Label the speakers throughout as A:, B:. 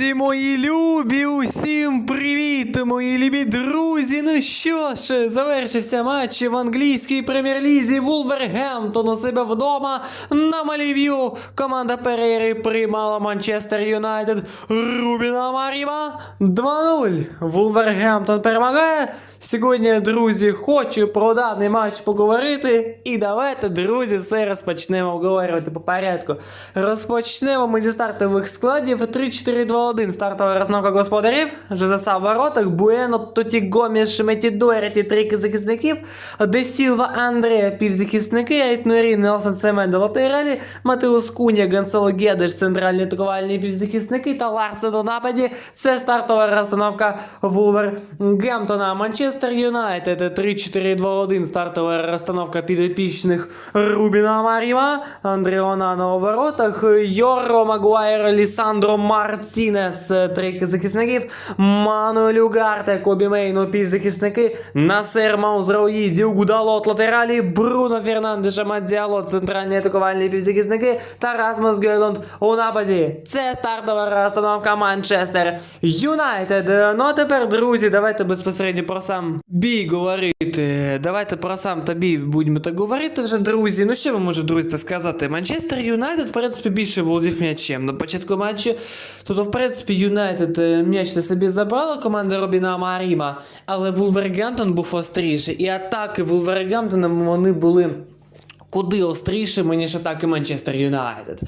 A: Друзі, мої любі, усім привіт, мої любі друзі. Ну що ж, завершився матч в англійській прем'єр-лізі Вулвергемптон у себе вдома на Малів'ю. Команда Перейри приймала Манчестер Юнайтед Рубіна Маріва 2-0. Вулвергемптон перемагає. Сьогодні, друзі, хочу про даний матч поговорити. І давайте, друзі, все розпочнемо обговорювати по порядку. Розпочнемо ми зі стартових складів 3-4-2-1. Стартова розновка господарів. Жезеса в воротах, Буено, Тоті Гоміш, Меті Дуерті, трійки захисників, Де Сілва, Андрея, півзахисники, Айтнурі, Нелсон Семен, латералі, Матеус Куня, Гонсало Гедеш, центральні атакувальні півзахисники та Ларсен у нападі. Це стартова розстановка Вулвергемптона. Манчестер Юнайтед 3-4-2-1. Стартова розстановка підопічних Рубіна Маріва, Андріона на воротах, Йоро Магуайр, Лісандро Мартінес, трійки захисників, Мануель Угарте, Кобі Мейну, півзахисники, Насер Маузрауї, Діугу Далот, латералі, Бруно Фернандеш, Мадіало, центральні атакувальні півзахисники та Расмус Гейланд у нападі. Це стартова розстановка Манчестер Юнайтед. Ну а тепер, друзі, давайте безпосередньо про сам бій говорити. Давайте про сам та бій будемо так говорити вже, друзі. Ну що ви можете, друзі, сказати? Манчестер Юнайтед, в принципі, більше володів м'ячем. На початку матчу, тобто, в принципі, Юнайтед е, м'яч на собі забрала команда Робіна Маріма, але Вулвергемптон був остріший. І атаки Вулвергемптона вони були куди острішими, ніж атаки Манчестер Юнайтед.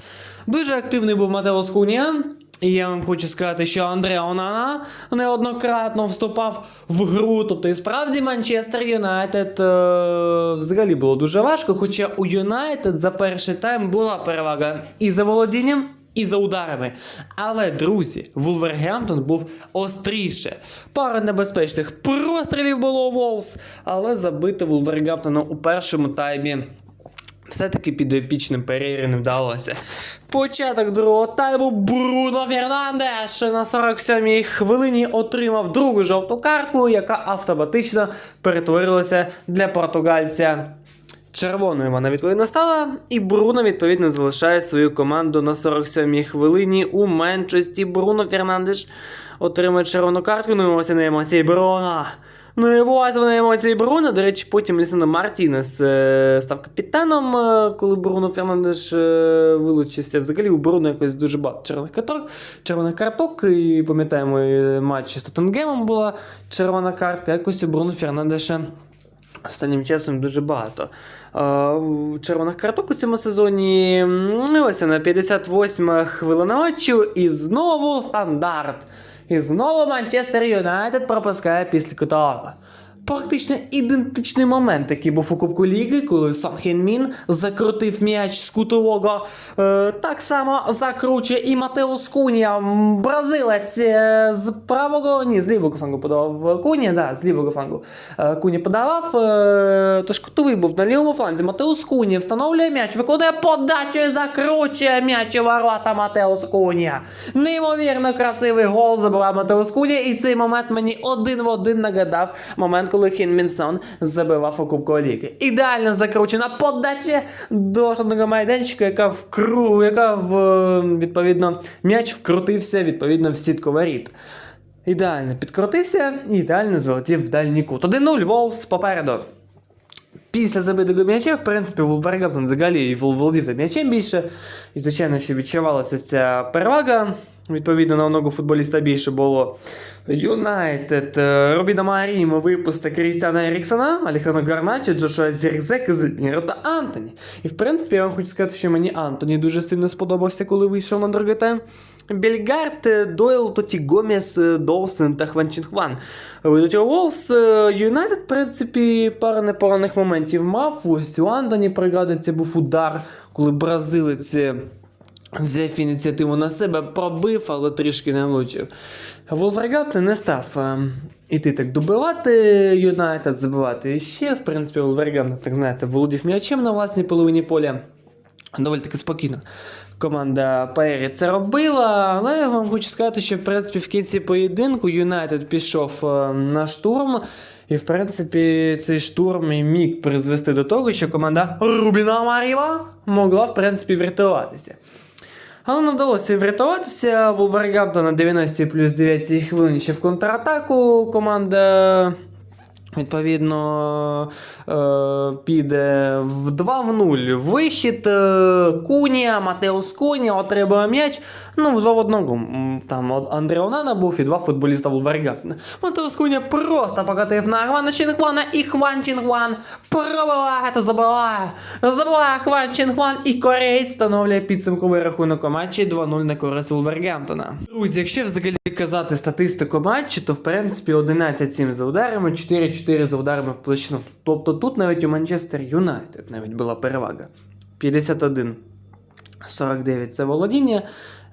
A: Дуже активний був Матеос Кунія. І я вам хочу сказати, що Андреа Онана неоднократно вступав в гру. Тобто, і справді Манчестер Юнайтед е, взагалі було дуже важко. Хоча у Юнайтед за перший тайм була перевага і за володінням. І за ударами. Але, друзі, Вулвергемптон був остріше. Пара небезпечних прострілів було у Волс, але забити Вулвергемптону у першому таймі все-таки підопічним Перейри не вдалося. Початок другого тайму Бруно Фернандеш на 47-й хвилині отримав другу жовту картку, яка автоматично перетворилася для португальця. Червоною вона відповідно стала, і Бруно відповідно залишає свою команду на 47-й хвилині у меншості. Бруно Фернандеш отримує червону картку, ну і ось на емоції Бруно. Ну і ось емоції Бруно. До речі, потім Лісандро Мартінес е, став капітаном, е, коли Бруно Фернандеш е, вилучився. Взагалі у Бруно якось дуже багато червоних карток. Червоних карток. І пам'ятаємо, матч з Тоттенгемом була червона картка. Якось у Бруно Фернандеша останнім часом дуже багато. Червоних карток у цьому сезоні. І Ось на 58 хвилина матчу. І знову стандарт. І знову Манчестер Юнайтед пропускає після кутового. Практично ідентичний момент, який був у Кубку Ліги, коли Сан Хен-Мін закрутив м'яч з кутового. Е, так само закручує і Матеус Кунія, бразилець е, з правого, ні, з лівого флангу подавав Кунія, да, з лівого флангу. Е, Куні подавав, е, тож кутовий був на лівому фланзі. Матеус Кунія встановлює м'яч, виконує подачу і закручує м'яч у ворота Матеус Кунія. Неймовірно красивий гол забиває Матеус Кунія, і цей момент мені один в один нагадав момент, коли Хін Мінсон забивав у Кубку Ліги. Ідеально закручена подача до штатного майданчика, яка вкру, яка в відповідно м'яч вкрутився відповідно в сітку воріт. Ідеально підкрутився і ідеально залетів в дальній кут. 1-0 Волс попереду. Після забитого м'яча, в принципі, Вулвергемптон взагалі і вол- володів м'ячем більше. І, звичайно, що відчувалася ця перевага. Відповідно, на одного футболіста більше було Юнайтед, е, Робіна Марімо, випусти Крістіана Еріксона, Алехандро Гарначо, Джошуа Зіркзе, Казиміро та Антоні. І в принципі, я вам хочу сказати, що мені Антоні дуже сильно сподобався, коли вийшов на другий тайм. Бельгард, е, Дойл, Тоті Гомес, е, Доусон та Хван. Тоті Волс, Юнайтед, в принципі, пара непоганих моментів мав. Ось у Антоні пригадується був удар, коли бразилець взяв ініціативу на себе, пробив, але трішки не влучив. Волвергемптон не став е, іти так добивати Юнайтед, забивати ще. В принципі, Волвергемптон, так знаєте, володів м'ячем на власній половині поля. Доволі таки спокійно. Команда Паері це робила, але я вам хочу сказати, що в принципі в кінці поєдинку Юнайтед пішов е, на штурм. І, в принципі, цей штурм і міг призвести до того, що команда Рубіна Маріва могла, в принципі, врятуватися. Але нам вдалося врятуватися. Вулвергамптон на 90 плюс 9 хвилин ще в контратаку. Команда. Відповідно, е, піде в 2 в 0. Вихід е, Кунія, Матеус Кунія отримує м'яч. Ну, 2 в 1. М, Там Андре Онана був і два футболіста Вулвергамптона. Матеус Кунія просто покатив на Хвана Чинхвана і Хван Чинхван пробиває та забиває. Забиває Хван Чинхван і кореєць встановлює підсумковий рахунок у матчі 2-0 на користь Вулвергамптона. Друзі, якщо взагалі казати статистику матчу, то в принципі 11-7 за ударами, 4-4 за ударами в площину. Тобто тут навіть у Манчестер Юнайтед навіть була перевага. 51 49 це володіння,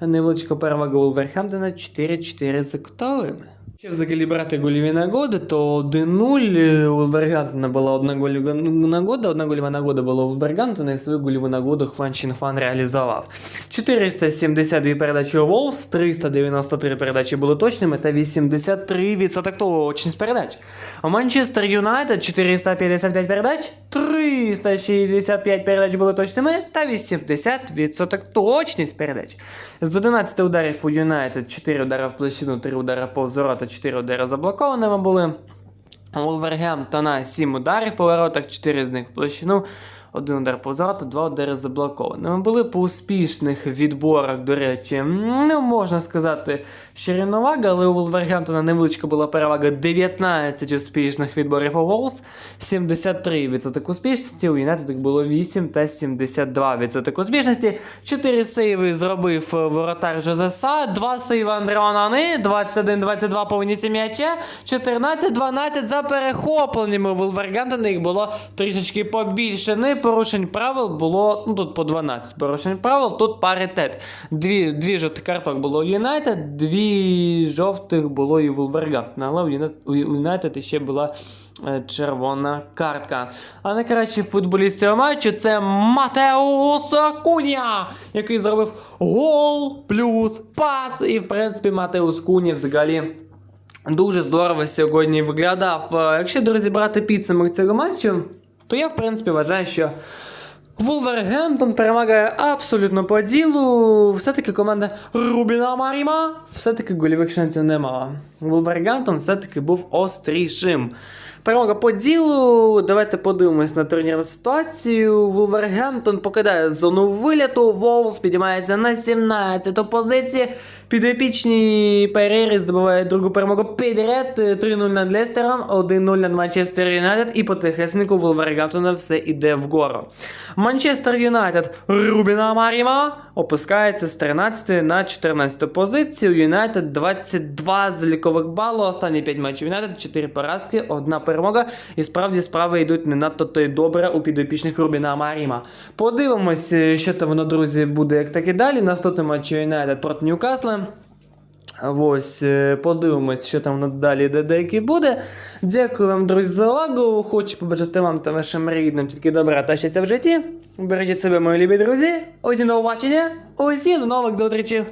A: невеличка перевага Вулверхемптона 4-4 за кутовими. Якщо взагалі брати гольові нагоди, то 1-0 у Вулвергемптона була одна гольова нагода, одна гольова нагода була у Вулвергемптона і свою гольову нагоду Хван Чінхван реалізував. 472 передачі у Волс, 393 передачі були точними та 83% точність передач. У Манчестер Юнайтед 455 передач, 365 передач були точними та 80% точність передач. З 11 ударів у Юнайтед 4 удари в площину, 3 удари повз ворота, 4 удари заблокованими були. У Вулвергемптона 7 ударів по воротах, 4 з них в площину, один удар по ворота, 2 удари заблокованими. Були по успішних відборах, до речі, не можна сказати, що рівновага, але у Вулвергемптона невеличка була перевага 19 успішних відборів у Волс, 73% успішності, у Юнайтед було 8 та 72% успішності. 4 сейви зробив воротар Жозеса, 2 сейви Андре Онани, 21-22 повністю м'яча, 14-12 за перехопленнями. У Вулвергемптона їх було трішечки побільше. Не порушень правил було, ну тут по 12 порушень правил, тут паритет. Дві, дві жовтих карток було у Юнайтед, дві жовтих було і у Вулвергемптона, але у Юнайтед, ще була е, червона картка. А найкращий футболіст цього матчу це Матеус Куня, який зробив гол плюс пас. І в принципі Матеус Куня взагалі. Дуже здорово сьогодні виглядав. Е, Якщо друзі брати підсумок цього матчу, то я в принципі вважаю, що Вулвергемптон перемагає абсолютно по ділу. Все-таки команда Рубіна Маріма все-таки гольових шансів не мала. Вулвергемптон все-таки був острішим. Перемога по ділу. Давайте подивимось на турнірну ситуацію. Вулвергемптон покидає зону виліту. Волс підіймається на 17-ту позицію. Підопічні Перері здобувають другу перемогу підряд 3-0 над Лестером, 1-0 над Манчестер Юнайтед і по тихеснику Вулвергемптона все іде вгору. Манчестер Юнайтед Рубіна Маріма опускається з 13 на 14 позицію. Юнайтед 22 залікових балу. Останні 5 матчів Юнайтед, 4 поразки, одна перемога. І справді справи йдуть не надто то й добре у підопічних Рубіна Маріма. Подивимось, е, що там воно, друзі, буде як так і далі. Наступний матч Юнайтед проти Ньюкасла. Ось, е, подивимось, що там надалі де деякий буде. Дякую вам, друзі, за увагу. Хочу побажати вам та вашим рідним тільки добра та щастя в житті. Бережіть себе, мої любі друзі. Усім до побачення. Усім до нових зустрічей.